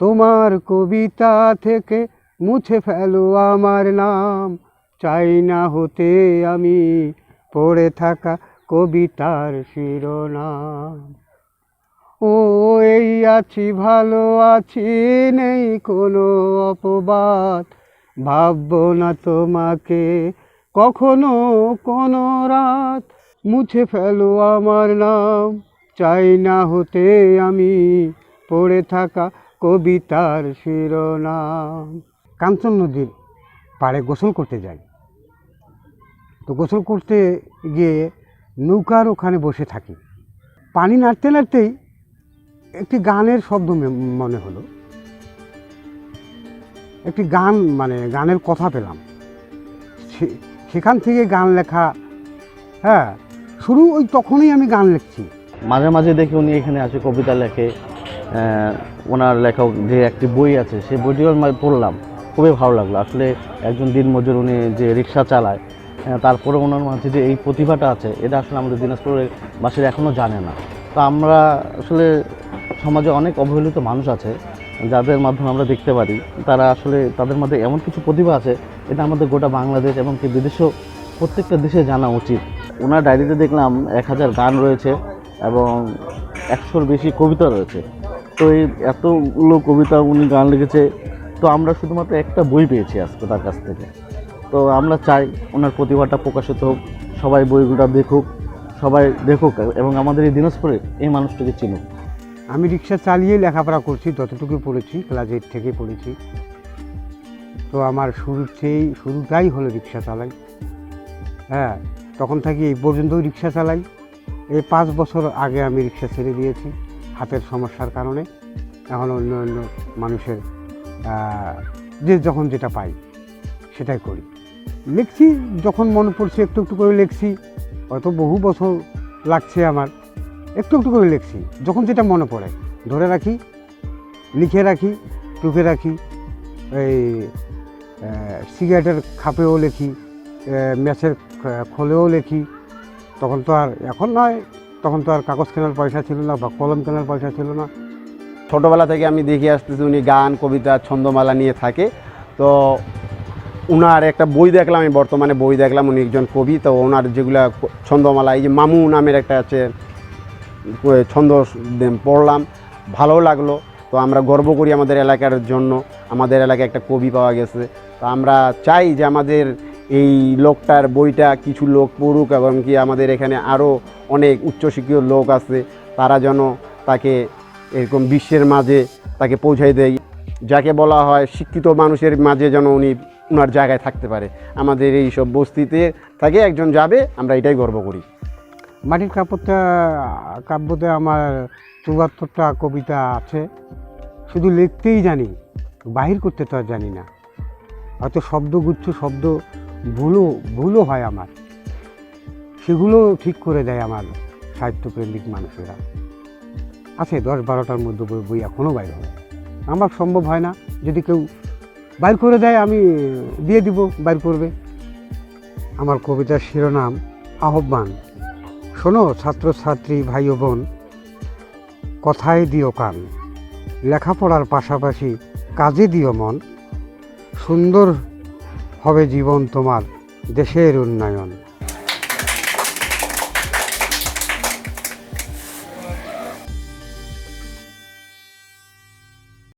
তোমার কবিতা থেকে মুছে ফেলো আমার নাম। চাই না হতে আমি পড়ে থাকা কবিতার শিরোনাম। ও, এই আছি, ভালো আছি, নেই কোনো অপবাদ। ভাববো না তোমাকে কখনো কোনো রাত। মুছে ফেলো আমার নাম। চাই না হতে আমি পড়ে থাকা কবিতার শিরোনাম। কাঞ্চন নদীর পাড়ে গোসল করতে যাই। তো গোসল করতে গিয়ে নৌকার ওখানে বসে থাকি। পানি নাড়তে নাড়তেই একটি গানের শব্দ মনে হলো। একটি গান মানে গানের কথা পেলাম। সেখান থেকে গান লেখা হ্যাঁ শুরু ওই তখনই আমি গান লিখছি। মাঝে মাঝে দেখি উনি এখানে আসে, কবিতা লেখে ওনার লেখক যে একটি বই আছে সেই বইটিও আমি পড়লাম। খুবই ভালো লাগল। আসলে একজন দিনমজুর উনি যে রিক্সা চালায় তারপরে ওনার মাঝে যে এই প্রতিভাটা আছে, এটা আসলে আমাদের দিনাজপুরের বাসীরা এখনও জানে না। তো আমরা আসলে সমাজে অনেক অবহেলিত মানুষ আছে, যাদের মাধ্যমে আমরা দেখতে পারি। তারা আসলে তাদের মধ্যে এমন কিছু প্রতিভা আছে, এটা আমাদের গোটা বাংলাদেশ এবং কি বিদেশেও প্রত্যেকটা দেশে জানা উচিত। ওনার ডায়েরিতে দেখলাম এক হাজার গান রয়েছে এবং একশোর বেশি কবিতা রয়েছে। তো এই এতগুলো কবিতা উনি গান লিখেছে। তো আমরা শুধুমাত্র একটা বই পেয়েছি আজকে তার কাছ থেকে। তো আমরা চাই ওনার প্রতিভাটা প্রকাশিত হোক, সবাই বইগুলো দেখুক, সবাই দেখুক এবং আমাদের এই দিনাজপুরে এই মানুষটাকে চিনুক। আমি রিক্সা চালিয়ে লেখাপড়া করছি, যতটুকু পড়েছি, ক্লাস এইট থেকে পড়েছি। তো আমার শুরুতেই শুরুটাই হলো রিক্সা চালাই। হ্যাঁ তখন থেকে এই পর্যন্ত রিক্সা চালাই। এই পাঁচ বছর আগে আমি রিক্সা ছেড়ে দিয়েছি। হাতের সমস্যার কারণে এখন অন্য অন্য মানুষের যে যখন যেটা পাই, সেটাই করি। লিখছি, যখন মনে পড়ছে একটু একটু করে লিখছি, হয়তো বহু বছর লাগছে আমার, একটু একটু করে লিখছি। যখন যেটা মনে পড়ে, ধরে রাখি, লিখে রাখি, টুকে রাখি, এই সিগারেটের খাপেও লিখি ম্যাচের খোলেও লিখি, তখন তো আর এখন নয় তখন তো আর কাগজ কেনার পয়সা ছিল না বা কলম কেনার পয়সা ছিল না। ছোটোবেলা থেকে আমি দেখে আসতেছি উনি গান, কবিতা, ছন্দমালা নিয়ে থাকে। তো ওনার একটা বই দেখলাম, আমি বর্তমানে বই দেখলাম, উনি একজন কবি। তো ওনার যেগুলা ছন্দমালা, এই যে মামু নামের একটা আছে ছন্দ পড়লাম, ভালো লাগল। তো আমরা গর্ব করি আমাদের এলাকার জন্য। আমাদের এলাকায় একটা কবি পাওয়া গেছে। তো আমরা চাই যে আমাদের এই লোকটার বইটা কিছু লোক পড়ুক এবং কি আমাদের এখানে আরও অনেক উচ্চশিক্ষিত লোক আছে, তারা যেন তাকে এরকম বিশ্বের মাঝে তাকে পৌঁছাই দেয়। যাকে বলা হয় শিক্ষিত মানুষের মাঝে যেন উনি ওনার জায়গায় থাকতে পারে। আমাদের এই সব বস্তিতে থাকে, একজন যাবে, আমরা এটাই গর্ব করি। মাটির কাপড়টা, কাব্যতে আমার চুয়াত্তরটা কবিতা আছে। শুধু লিখতেই জানি, বাহির করতে তো আর জানি না। হয়তো শব্দগুচ্ছ, শব্দ ভুলও ভুলও হয় আমার। সেগুলো ঠিক করে দেয় আমার সাহিত্যপ্রেমিক মানুষেরা। আছে দশ বারোটার মধ্যে বই এখনও বাইর হয়। আমার সম্ভব হয় না, যদি কেউ বাইর করে দেয়, আমি দিয়ে দিব, বাইর করবে। আমার কবিতার শিরোনাম, আহ্বান, শোনো ছাত্রছাত্রী ভাই ও বোন, কথায় দিও কান, লেখাপড়ার পাশাপাশি কাজে দিও মন, সুন্দর হবে জীবন তোমার দেশের উন্নয়ন।